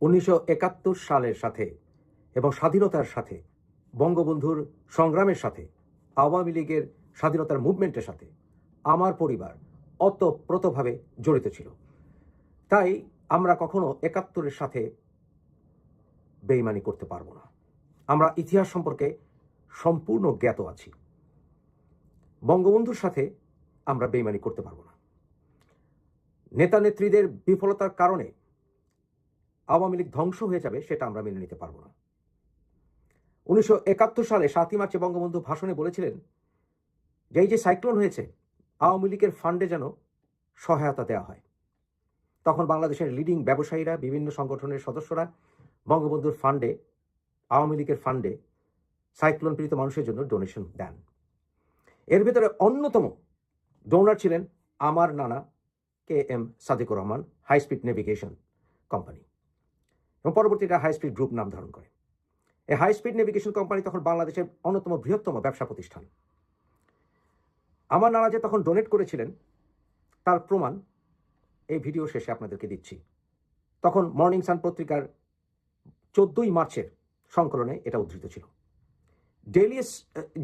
উনিশশো একাত্তর সালের সাথে এবং স্বাধীনতার সাথে, বঙ্গবন্ধুর সংগ্রামের সাথে, আওয়ামী লীগের স্বাধীনতার মুভমেন্টের সাথে আমার পরিবার অতপ্রতভাবে জড়িত ছিল। তাই আমরা কখনো একাত্তরের সাথে বেইমানি করতে পারব না। আমরা ইতিহাস সম্পর্কে সম্পূর্ণ জ্ঞাত আছি। বঙ্গবন্ধুর সাথে আমরা বেইমানি করতে পারব না। নেতা নেত্রীদের বিফলতার কারণে আওয়ামী লীগ ধ্বংস হয়ে যাবে সেটা আমরা মেনে নিতে পারব না। উনিশশো একাত্তর সালে সাতই মার্চে বঙ্গবন্ধু ভাষণে বলেছিলেন যে এই যে সাইক্লোন হয়েছে, আওয়ামী লীগের ফান্ডে যেন সহায়তা দেওয়া হয়। তখন বাংলাদেশের লিডিং ব্যবসায়ীরা, বিভিন্ন সংগঠনের সদস্যরা বঙ্গবন্ধুর ফান্ডে, আওয়ামী লীগের ফান্ডে সাইক্লোন পীড়িত মানুষের জন্য ডোনেশন দেন। এর ভিতরে অন্যতম ডোনার ছিলেন আমার নানা K M Sadikur Rahman high speed navigation company এবং পরবর্তীতে হাই স্পিড গ্রুপ নাম ধারণ করে। এই হাই স্পিড নেভিগেশন কোম্পানি তখন বাংলাদেশের অন্যতম বৃহত্তম ব্যবসা প্রতিষ্ঠান। আমার নানা যে তখন ডোনেট করেছিলেন, তার প্রমাণ এই ভিডিও শেষে আপনাদেরকে দিচ্ছি। তখন মর্নিং সান পত্রিকার চোদ্দই মার্চের সংকলনে এটা উদ্ধৃত ছিল। ডেলিয়াস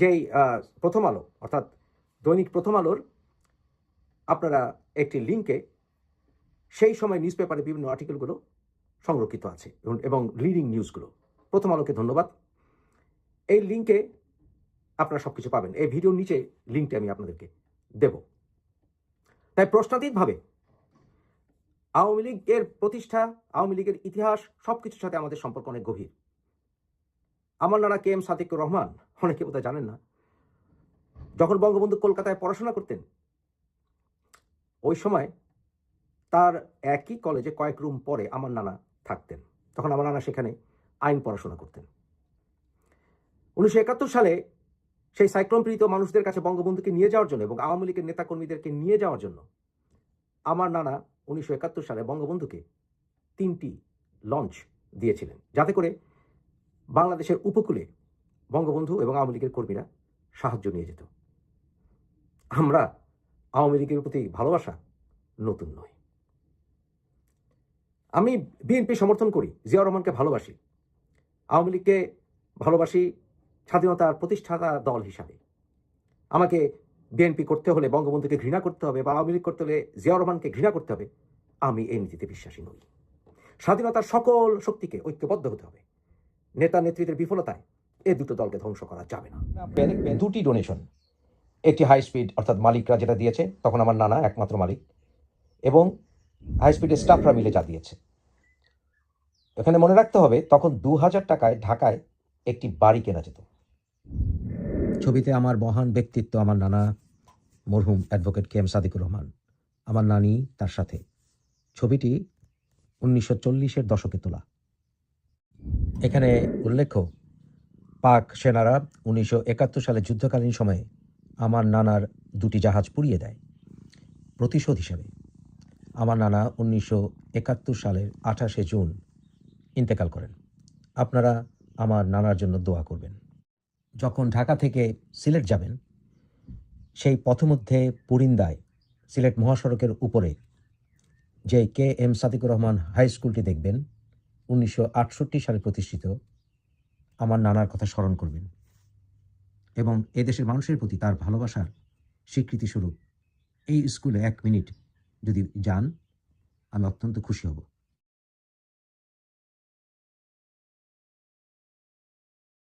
যেই প্রথম আলো, অর্থাৎ দৈনিক প্রথম আলোর, আপনারা একটি লিঙ্কে সেই সময় নিউজ পেপারে বিভিন্ন আর্টিকেলগুলো সংরক্ষিত আছে এবং- লিডিং নিউজগুলো প্রথম আলোকে ধন্যবাদ। এই লিঙ্কে আপনারা সব কিছু পাবেন। এই ভিডিওর নিচে লিঙ্কটি আমি আপনাদেরকে দেব। তাই প্রশ্নাতীতভাবে আওয়ামী লীগের প্রতিষ্ঠা, আওয়ামী লীগের ইতিহাস সব কিছুর সাথে আমাদের সম্পর্ক অনেক গভীর। আমার নানা কে এম সাদিকুর রহমান, অনেকে বোধহয় জানেন না, যখন বঙ্গবন্ধু কলকাতায় পড়াশোনা করতেন, ওই সময় তার একই কলেজে কয়েক রুম পরে আমার নানা থাকতেন। তখন আমার নানা সেখানে আইন পড়াশোনা করতেন। উনিশশো একাত্তর সালে সেই সাইক্লোন পীড়িত মানুষদের কাছে বঙ্গবন্ধুকে নিয়ে যাওয়ার জন্য এবং আওয়ামী লীগের নেতাকর্মীদেরকে নিয়ে যাওয়ার জন্য আমার নানা উনিশশো একাত্তর সালে বঙ্গবন্ধুকে তিনটি লঞ্চ দিয়েছিলেন। যাতে করে বাংলাদেশের উপকূলে বঙ্গবন্ধু এবং আওয়ামী লীগের কর্মীরা সাহায্য নিয়ে যেত। আমরা আওয়ামী লীগের প্রতি ভালোবাসা নতুন নয় আমি বিএনপি সমর্থন করি, জিয়াউর রহমানকে ভালোবাসি। আওয়ামী লীগকে ভালোবাসি স্বাধীনতার প্রতিষ্ঠাতা দল হিসাবে। আমাকে বিএনপি করতে হলে, বঙ্গবন্ধুকে ঘৃণা করতে হবে বা আওয়ামী লীগ করতে হলে, জিয়াউর রহমানকে ঘৃণা করতে হবে, আমি এই নীতিতে বিশ্বাসী নই। স্বাধীনতার সকল শক্তিকে ঐক্যবদ্ধ হতে হবে। নেতা নেতৃত্বের বিফলতায় এ দুটো দলকে ধ্বংস করা যাবে না। দুটি ডোনেশন একটি হাই স্পিড অর্থাৎ মালিকরা যেটা দিয়েছে, তখন আমার নানা একমাত্র মালিক, এবং হাই স্পিডের স্টাফরা মিলে যা দিয়েছে এখানে মনে রাখতে হবে, তখন দু হাজার টাকায় ঢাকায় একটি বাড়ি কেনা যেত। ছবিতে আমার মহান ব্যক্তিত্ব আমার নানা মরহুম advocate K M Sadikur Rahman, আমার নানি তার সাথে। ছবিটি উনিশশো চল্লিশের দশকে তোলা। এখানে উল্লেখ্য, পাক সেনারা উনিশশো একাত্তর সালে যুদ্ধকালীন সময়ে আমার নানার দুটি জাহাজ পুড়িয়ে দেয়। প্রতিশোধ হিসাবে। আমার নানা উনিশশো একাত্তর সালের আঠাশে জুন ইন্তেকাল করেন। আপনারা আমার নানার জন্য দোয়া করবেন। যখন ঢাকা থেকে সিলেট যাবেন, সেই পথমধ্যে পুরিন্দায়, সিলেট মহাসড়কের উপরে, যে K M Sadikur Rahman high স্কুলটি দেখবেন, উনিশশো আটষট্টি সালে প্রতিষ্ঠিত, আমার নানার কথা স্মরণ করবেন। এবং এদেশের মানুষের প্রতি তার ভালোবাসার স্বীকৃতিস্বরূপ এই স্কুলে এক মিনিট যদি যান আমি অত্যন্ত খুশি হব।